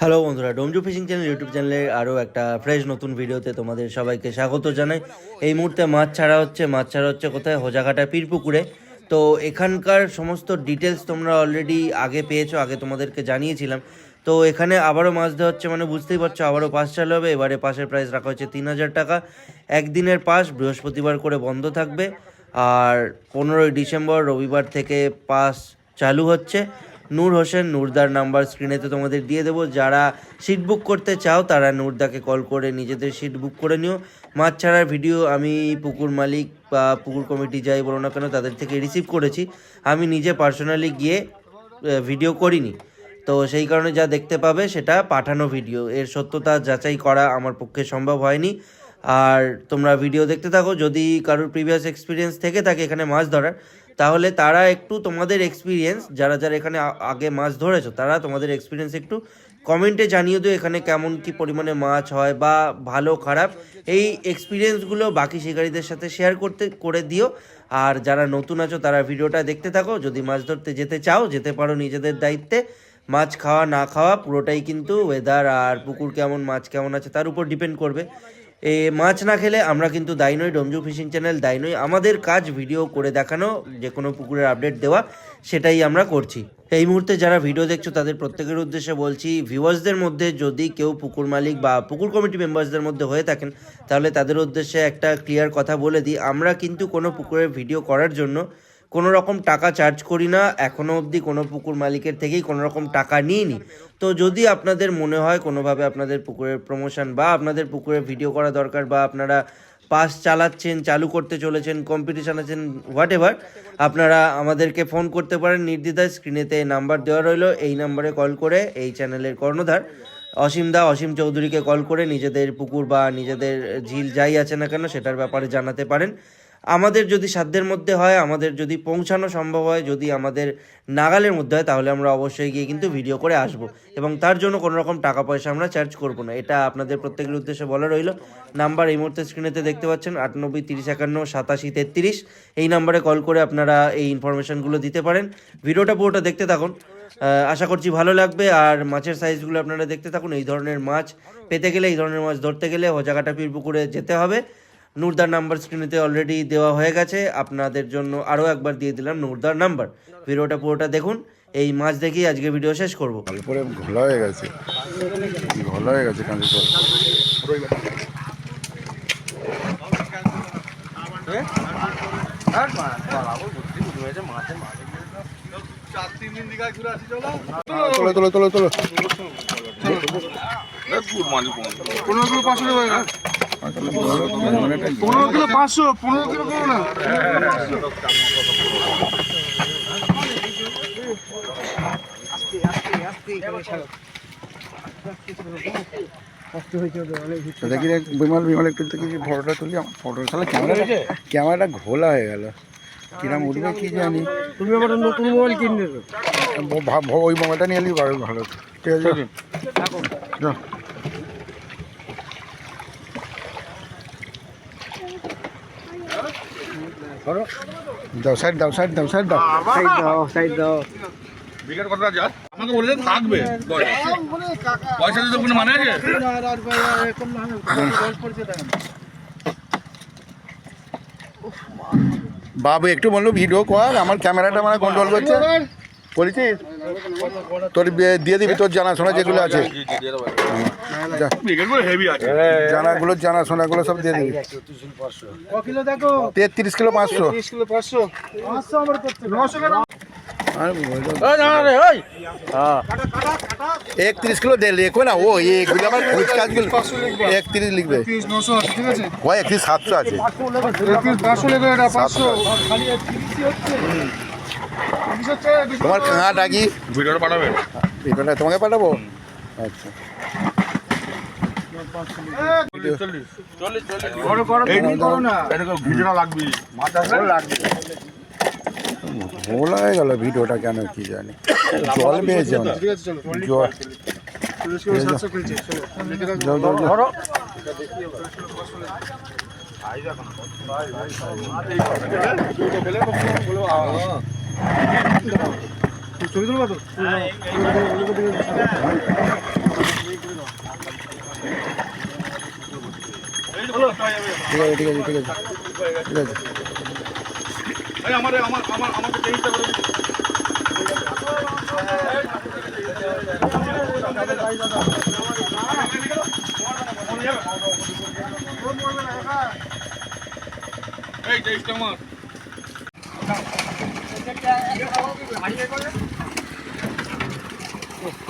Hello বন্ধুরা, ডোমজু fishing channel YouTube চ্যানেলে আরও একটা ফ্রেশ নতুন ভিডিওতে তোমাদের সবাইকে স্বাগত জানাই। এই মুহূর্তে মাছ ছাড়া হচ্ছে, মাছ ছাড়া হচ্ছে কোথায়? হোজাঘাটা, পীরপুকুরে। তো এখানকার সমস্ত ডিটেলস তোমরা অলরেডি আগে পেয়েছ, আগে তোমাদেরকে জানিয়েছিলাম। তো এখানে আবারও মাছ দেওয়া হচ্ছে মানে বুঝতেই পারছ, আবারও পাস চালু হবে। এবারে পাশের প্রাইস রাখা হচ্ছে তিন হাজার টাকা। একদিনের পাস, বৃহস্পতিবার করে বন্ধ থাকবে। আর পনেরোই ডিসেম্বর রবিবার থেকে পাস চালু হচ্ছে। নূর হোসেন, নূরদার নাম্বার স্ক্রিনেতে তোমাদের দিয়ে দেবো। যারা সিট বুক করতে চাও, তারা নূরদাকে কল করে নিজেদের সিট বুক করে নিও। মাছ ছাড়ার ভিডিও আমি পুকুর মালিক বা পুকুর কমিটি যাই বলো না কেন, তাদের থেকে রিসিভ করেছি। আমি নিজে পার্সোনালি গিয়ে ভিডিও করিনি। তো সেই কারণে যা দেখতে পাবে, সেটা পাঠানো ভিডিও এর সত্যতা যাচাই করা আমার পক্ষে সম্ভব হয়নি। আর তোমরা ভিডিও দেখতে থাকো। যদি কারোর প্রিভিয়াস এক্সপিরিয়েন্স থেকে থাকে এখানে মাছ ধরার তাহলে তারা একটু তোমাদের এক্সপিরিয়েন্স যারা যারা এখানে আগে মাছ ধরেছো, তারা তোমাদের এক্সপিরিয়েন্স একটু কমেন্টে জানিয়ে দিও এখানে কেমন কি পরিমাণে মাছ হয় বা ভালো, খারাপ। এই এক্সপিরিয়েন্সগুলো বাকি শিকারীদের সাথে শেয়ার করতে, করে দিও। আর যারা নতুন আছো, তারা ভিডিওটা দেখতে থাকো। যদি মাছ ধরতে যেতে চাও, যেতে পারো নিজেদের দায়িত্বে। মাছ খাওয়া, না খাওয়া, পুরোটাই কিন্তু ওয়েদার আর পুকুর কেমন, মাছ কেমন আছে, তার উপর ডিপেন্ড করবে। এ, মাছ না খেলে আমরা কিন্তু দায়ী নই। ডোমজু ফিশিং চ্যানেল দায়ী নই। আমাদের কাজ ভিডিও করে দেখানো যে কোনো পুকুরের আপডেট দেওয়া, সেটাই আমরা করছি। এই মুহূর্তে যারা ভিডিও দেখছ, তাদের প্রত্যেকের উদ্দেশ্যে বলছি, ভিউয়ার্সদের মধ্যে যদি কেউ পুকুর মালিক বা পুকুর কমিটি মেম্বার্সদের মধ্যে হয়ে থাকেন, তাহলে তাদের উদ্দেশ্যে একটা ক্লিয়ার কথা বলে দিই। আমরা কিন্তু কোনো পুকুরের ভিডিও করার জন্য কোনো রকম টাকা চার্জ করি না এখনও অবধি কোনো পুকুর মালিকের থেকেই কোনো রকম টাকা নিইনি। তো যদি আপনাদের মনে হয় কোনোভাবে আপনাদের পুকুরের প্রমোশন বা আপনাদের পুকুরে ভিডিও করা দরকার বা আপনারা পাস চালাচ্ছেন, চালু করতে চলেছেন কম্পিটিশন আছেন হোয়াট এভার আপনারা আমাদেরকে ফোন করতে পারেন। নির্দ্বিধায় স্ক্রিনেতে নাম্বার দেওয়া রইল। এই নাম্বারে কল করে এই চ্যানেলের কর্ণধার, অসীম দা, অসীম চৌধুরীকে কল করে নিজেদের পুকুর বা নিজেদের ঝিল যাই আছে না কেন সেটার ব্যাপারে জানাতে পারেন। আমাদের যদি সাধ্যের মধ্যে হয়, আমাদের যদি পৌঁছানো সম্ভব হয়, যদি আমাদের নাগালের মধ্যে হয়, তাহলে আমরা অবশ্যই গিয়ে কিন্তু ভিডিও করে আসব। এবং তার জন্য কোনো রকম টাকা পয়সা আমরা চার্জ করব না। এটা আপনাদের প্রত্যেকের উদ্দেশ্যে বলা রইল। নাম্বার এই মুহূর্তে স্ক্রিনেতে দেখতে পাচ্ছেন, আটানব্বই, তিরিশ, একান্ন, সাতাশি, তেত্রিশ। এই নাম্বারে কল করে আপনারা এই ইনফরমেশনগুলো দিতে পারেন। ভিডিওটা পুরোটা দেখতে থাকুন। আশা করছি ভালো লাগবে। আর মাছের সাইজগুলো আপনারা দেখতে থাকুন। এই ধরনের মাছ পেতে গেলে, এই ধরনের মাছ ধরতে গেলে হোজাকাটা পীর পুকুরে যেতে হবে। নূরদার নাম্বার স্ক্রিনেতে অলরেডি দেওয়া হয়ে গেছে। আপনাদের জন্য আরও একবার দিয়ে দিলাম নূরদার নাম্বার। ভিডিওটা পুরোটা দেখুন। এই মাছ দেখেই আজকে ভিডিও শেষ করব। তারপরে ঘোলা হয়ে গেছে। ঘোলা হয়ে গেছে কাঁচি কল তোলো তোলো তোলো। তোলো পনেরো কিলো পাঁচশো পনেরো কিলো করো না। তো দেখি বিমল বিমল একটু দেখি ফটোটা তুলি আমার ফটো তাহলে ক্যামেরা ক্যামেরাটা ঘোলা হয়ে গেল। কিরাম উঠবে কি জানি। তুমি আবার নতুন মোবাইল ভাব- ওই মোবাইলটা নিয়ে এলি ভালো ভালো। ঠিক আছে? যাও। দাও সাইড দাও সাইড দাও সাইড দাও। সাইড দাও সাইড দাও। বিকেট কথা যা। আমাকে বলে থাকবে। পয়সা দিতে কোনো মানে আছে? বাবু একটু বলল ভিডিও কর। আমার ক্যামেরাটা মানে কন্ট্রোল করছে। বলেছিস? তোর দিয়ে দিবি তোর জানাশোনা যেগুলো আছে। জানাগুলো জানাশোনাগুলো সব দিয়ে দিবি। তেত্রিশ কিলো পাঁচশো। আর একত্রিশ কিলো দে লেখো না। ও এগুলো আমার খোঁজ কাজগুলো। একত্রিশ লিখবে। ও একত্রিশ সাতশো আছে। তোমার কাঁটা কি? ভিডিওটা পাঠাবে। এটা তোমাকে পাঠাবো? আচ্ছা। ভোলা হয়ে গেল ভিডিওটা কেন কি জানি জল পেয়েছে জল ছবি তুলবা তো ঠিক আছে ঠিক আছে ঠিক আছে। ঠিক আছে এই আমার আমার আমার আমাকে চেঞ্জটা করে দিন। এই চেঞ্জটা আমার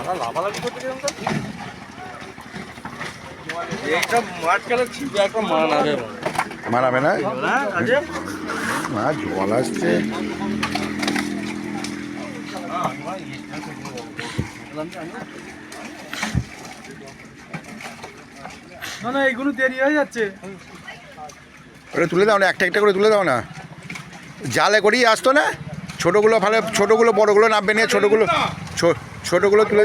একটা মাছ খেলে ছিপে একটা মান মারাবে না মা জল আসছে। না না এইগুলো দেরি হয়ে যাচ্ছে। ওটা তুলে দাও না একটা একটা করে তুলে দাও না। জালে করেই আসতো না? ছোটোগুলো ভালো ছোটোগুলো বড়গুলো নামবে নিয়ে ছোটোগুলো ছোটোগুলো তুলে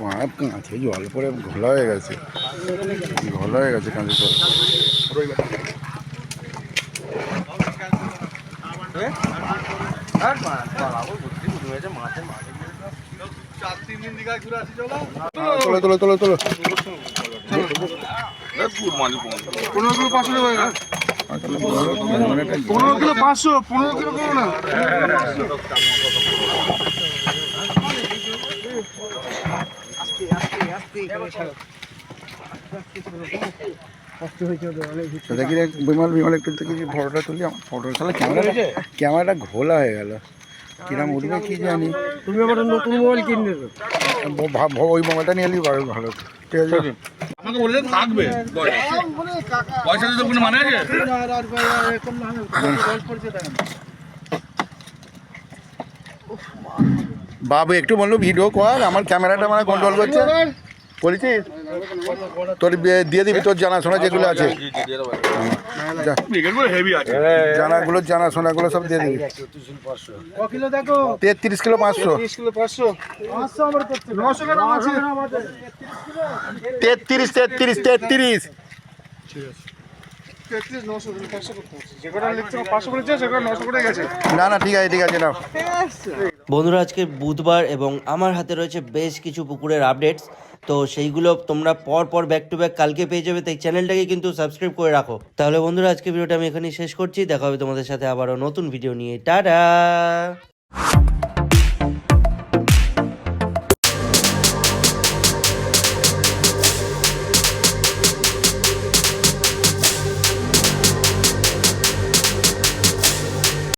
মাপ কাঁচে জল পরে ঘোলা হয়ে গেছে। ঘোলা হয়ে গেছে কাঁচে জল। তোলো তোলো তোলো তোলো। পনেরো কিলো পাঁচশো পনেরো কিলো পাঁচশো পনেরো কিলো করো না। দেখি রে, বিমল বিমল একটু দেখি ফটোটা তুলি আমার ফটো তাহলে ক্যামেরাটা ক্যামেরাটা ঘোলা হয়ে গেল। কিরম উঠবে কি জানি। তুমি আবার নতুন মোবাইল ওই মোবাইলটা নিয়ে এলি ভালো ভালো। ঠিক আছে? আমাকে বললে থাকবে পয়সা দিতে কোনো মানে আছে? বাবু একটু বলল ভিডিও কর আমার ক্যামেরাটা মানে কন্ট্রোল করছে। বলেছিস তোর দিয়ে দিবি তোর জানাশোনা যেগুলো আছে। জানাগুলো জানাশোনাগুলো সব দিয়ে দিবি। তেত্রিশ কিলো পাঁচশো। তেত্রিশ তেত্রিশ তেত্রিশ। না না ঠিক আছে ঠিক আছে নাও। বন্ধুরা, আজকে বুধবার এবং আমার হাতে রয়েছে বেশ কিছু পুকুরের আপডেটস তো সেইগুলো তোমরা পর পর ব্যাক টু ব্যাক কালকে পেয়ে যাবে। তাই চ্যানেলটাকে কিন্তু সাবস্ক্রাইব করে রাখো। তাহলে বন্ধুরা, আজকে ভিডিওটা আমি এখানেই শেষ করছি। দেখা হবে তোমাদের সাথে আবারও নতুন ভিডিও নিয়ে। টাটা!